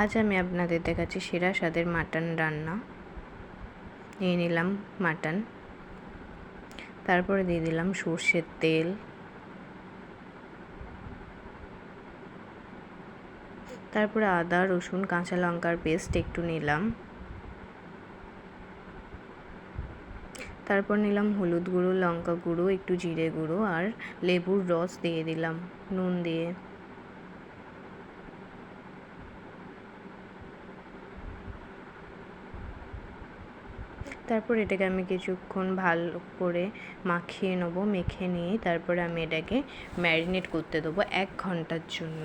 আজ আমি আপনাদের দেখাচ্ছি সেরা স্বাদের মাটন রান্না। নিয়ে নিলাম মাটন। তারপরে দিয়ে দিলাম সর্ষের তেল। তারপরে আদা, রসুন, কাঁচা লঙ্কার পেস্ট একটু নিলাম। তারপর নিলাম হলুদ গুঁড়ো, লঙ্কা গুঁড়ো, একটু জিরে গুঁড়ো আর লেবুর রস দিয়ে দিলাম নুন দিয়ে। তারপর এটাকে আমি কিছুক্ষণ ভালো করে মাখিয়ে নেব, মেখে নিয়ে তারপরে আমি এটাকে ম্যারিনেট করতে দেবো এক ঘণ্টার জন্য।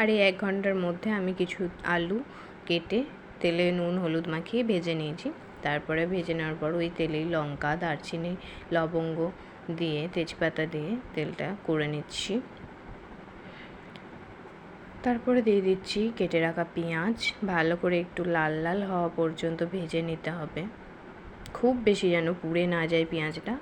আর এই এক ঘণ্টার মধ্যে আমি কিছু আলু কেটে তেলে নুন, হলুদ মাখিয়ে ভেজে নিয়েছি। তারপরে ভেজে নেওয়ার পর ওই তেলেই লঙ্কা, দারচিনি, লবঙ্গ দিয়ে, তেজপাতা দিয়ে তেলটা করে নিচ্ছি। তারপরে দিয়ে দিচ্ছি কেটে রাখা পেঁয়াজ। ভালো করে একটু লাল লাল হওয়া পর্যন্ত ভেজে নিতে হবে। খুব বেশি যেন পুড়ে না যায় পেঁয়াজটা,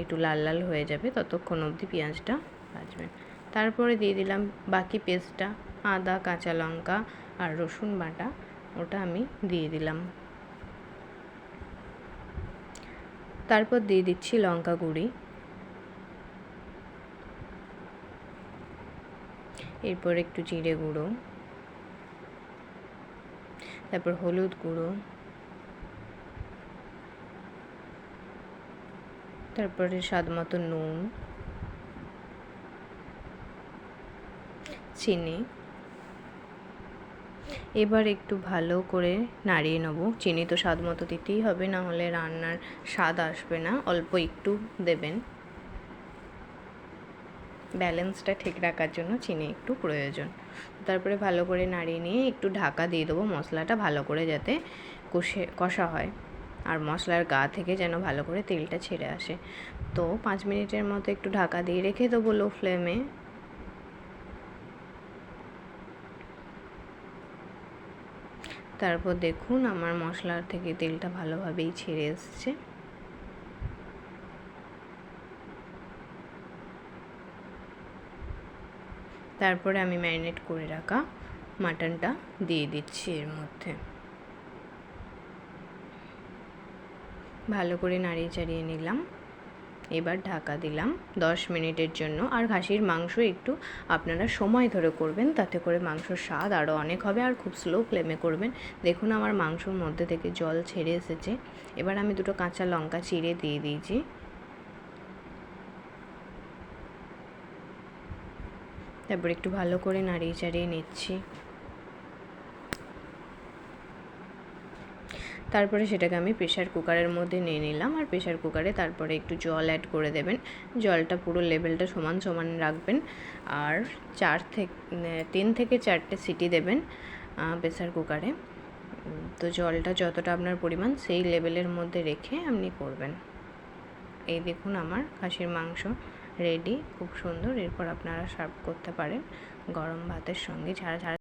একটু লাল লাল হয়ে যাবে ততক্ষণ অবধি পেঁয়াজটা ভাজবেন তারপরে দিয়ে দিলাম বাকি পেস্টটা, আদা, কাঁচা লঙ্কা আর রসুন বাটা, ওটা আমি দিয়ে দিলাম। তারপর দিয়ে দিচ্ছি লঙ্কা গুঁড়ি। এরপর একটু জিরে গুঁড়ো, তারপর হলুদ গুঁড়ো, তারপরে স্বাদ মতো নুন, চিনি। এবার একটু ভালো করে নাড়িয়ে নেব। চিনি তো স্বাদ মতো দিতেই হবে, না হলে রান্নার স্বাদ আসবে না। অল্প একটু দেবেন। ব্যালেন্সটা ঠিক রাখার জন্য চিনি একটু প্রয়োজন। তারপরে ভালো করে নাড়িয়ে নিয়ে একটু ঢাকা দিয়ে দেবো মশলাটা ভালো করে যাতে কষে, কষা হয়। আর মশলার গা থেকে যেন ভালো করে তেলটা ছেড়ে আসে। তো পাঁচ মিনিটের মতো একটু ঢাকা দিয়ে রেখে দেবো লো ফ্লেমে। তারপর দেখুন আমার মশলার থেকে তেলটা ভালোভাবেই ছেড়ে এসছে। তারপরে আমি ম্যারিনেট করে রাখা মাটনটা দিয়ে দিচ্ছি এর মধ্যে। ভালো করে নাড়িয়ে চাড়িয়ে নিলাম। এবার ঢাকা দিলাম দশ মিনিটের জন্য। আর খাসির মাংস একটু আপনারা সময় ধরে করবেন, তাতে করে মাংসর স্বাদ আরও অনেক হবে আর খুব স্লো ফ্লেমে করবেন। দেখুন আমার মাংসর মধ্যে থেকে জল ছেড়ে এসেছে। এবার আমি দুটো কাঁচা লঙ্কা চিড়ে দিয়ে দিয়েছি। তারপর একটু ভালো করে নাড়িয়ে চাড়িয়ে নিচ্ছি। তারপরে সেটাকে আমি প্রেশার কুকারের মধ্যে নিয়ে নিলাম আর প্রেশার কুকারে তারপরে একটু জল অ্যাড করে দেবেন। জলটা পুরো লেভেলটা সমান সমান রাখবেন আর চার থেকে তিন থেকে চারটে সিটি দেবেন প্রেশার কুকারে তো জলটা যতটা আপনার পরিমাণ সেই লেভেলের মধ্যে রেখে আপনি করবেন। এই দেখুন আমার খাসির মাংস। রেডি খুব সুন্দর। এরপর আপনারা সার্ভ করতে পারেন গরম ভাতের সঙ্গে। ছাড়া ছাড়া